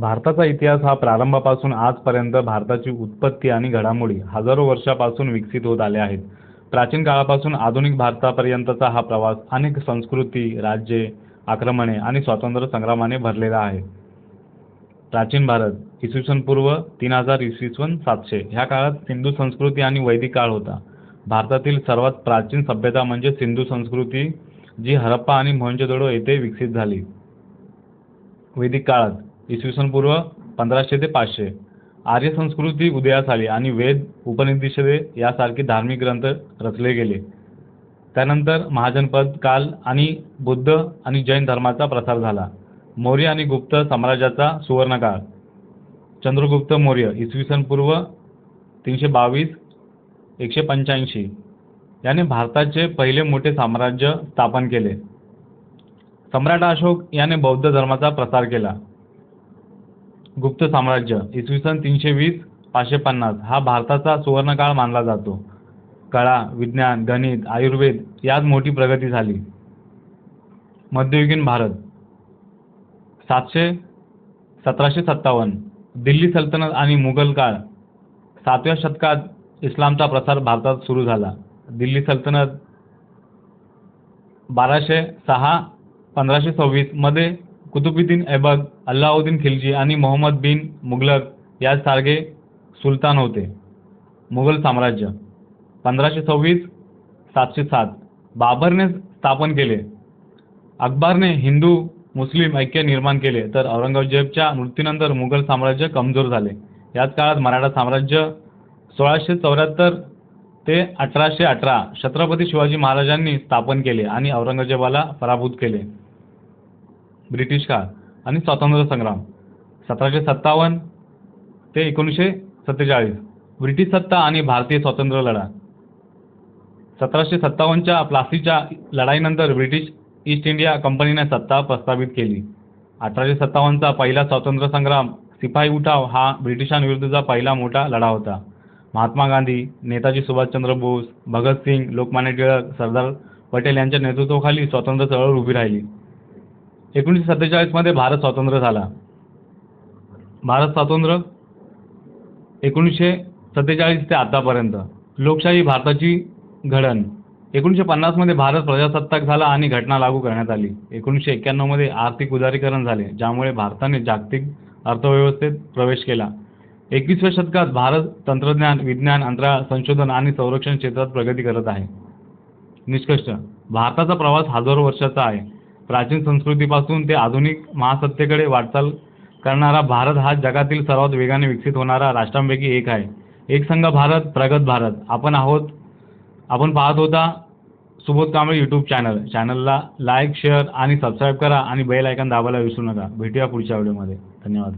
भारताचा इतिहास हा प्रारंभापासून आजपर्यंत भारताची उत्पत्ती आणि घडामोडी हजारो वर्षापासून विकसित होत आल्या आहेत. प्राचीन काळापासून आधुनिक भारतापर्यंतचा हा प्रवास अनेक संस्कृती, राज्ये, आक्रमणे आणि स्वातंत्र्य संग्रामाने भरलेला आहे. प्राचीन भारत, इसवी सन पूर्व तीन हजार इसवी सन सातशे ह्या काळात सिंधू संस्कृती आणि वैदिक काळ होता. भारतातील सर्वात प्राचीन सभ्यता म्हणजे सिंधू संस्कृती जी हरप्पा आणि मोहेंजोदडो येथे विकसित झाली. वैदिक काळात, इसवी सन पूर्व पंधराशे ते पाचशे आर्य संस्कृती उदयास आली आणि वेद, उपनिषदे यासारखे धार्मिक ग्रंथ रचले गेले. त्यानंतर महाजनपद काल आणि बुद्ध आणि जैन धर्माचा प्रसार झाला. मौर्य आणि गुप्त साम्राज्याचा सुवर्णकाळ, चंद्रगुप्त मौर्य इसवी सन पूर्व तीनशे बावीस एकशे पंच्याऐंशी याने भारताचे पहिले मोठे साम्राज्य स्थापन केले. सम्राट अशोक याने बौद्ध धर्माचा प्रसार केला. गुप्त साम्राज्य इसवी सन तीनशे वीस पाचशे पन्नास हा भारताचा सुवर्णकाळ मानला जातो. कला, विज्ञान, गणित, आयुर्वेद यात मोठी प्रगती झाली. मध्ययुगीन भारत सातशे सतराशे सत्तावन्न दिल्ली सल्तनत आणि मुघल काळ सातव्या शतकात इस्लामचा प्रसार भारतात सुरू झाला. दिल्ली सल्तनत बाराशे सहा पंधराशे सव्वीसमध्ये कुतुबुद्दीन ऐबक, अल्लाउद्दीन खिलजी आणि मोहम्मद बिन मुगलक यासारखे सुलतान होते. मुघल साम्राज्य पंधराशे सव्वीस सातशे सात बाबरने स्थापन केले. अकबरने हिंदू मुस्लिम ऐक्य निर्माण केले तर औरंगजेबच्या मृत्यूनंतर मुघल साम्राज्य कमजोर झाले. याच काळात मराठा साम्राज्य सोळाशे चौऱ्याहत्तर ते अठराशे अठरा छत्रपती शिवाजी महाराजांनी स्थापन केले आणि औरंगजेबाला पराभूत केले. ब्रिटिश काळ आणि स्वातंत्र्य संग्राम सतराशे सत्तावन्न ते एकोणीसशे सत्तेचाळीस ब्रिटिश सत्ता आणि भारतीय स्वातंत्र्य लढा सतराशे सत्तावन्नच्या प्लासीच्या लढाईनंतर ब्रिटिश ईस्ट इंडिया कंपनीने सत्ता प्रस्थापित केली. अठराशे सत्तावन्नचा पहिला स्वातंत्र्य संग्राम सिपाई उठाव हा ब्रिटिशांविरुद्धचा पहिला मोठा लढा होता. महात्मा गांधी, नेताजी सुभाषचंद्र बोस, भगतसिंग, लोकमान्य टिळक, सरदार पटेल यांच्या नेतृत्वाखाली स्वातंत्र्य चळवळ उभी राहिली. एकोणीसशे सत्तेचाळीसमध्ये भारत स्वातंत्र्य झाला. भारत स्वातंत्र्य एकोणीसशे सत्तेचाळीस ते आतापर्यंत लोकशाही भारताची घडण एकोणीसशे पन्नासमध्ये भारत प्रजासत्ताक झाला आणि घटना लागू करण्यात आली. एकोणीसशे एक्क्याण्णवमध्ये आर्थिक उदारीकरण झाले ज्यामुळे भारताने जागतिक अर्थव्यवस्थेत प्रवेश केला. एकवीसव्या शतकात भारत तंत्रज्ञान, विज्ञान, अंतराळ संशोधन आणि संरक्षण क्षेत्रात प्रगती करत आहे. निष्कर्ष भारताचा प्रवास हजारो वर्षाचा आहे. प्राचीन संस्कृतीपासून ते आधुनिक महासत्तेकडे वाटचाल करणारा भारत हा जगातील सर्वात वेगाने विकसित होणारा राष्ट्रांपैकी एक आहे. एकसंघ भारत, प्रगत भारत. आपण आहोत आपण पाहत होता सुबोध कांबळे यूट्यूब चॅनल. चॅनलला लाईक, शेअर आणि सबस्क्राईब करा आणि बेल आयकन दाबायला विसरू नका. भेटूया पुढच्या व्हिडिओमध्ये. धन्यवाद.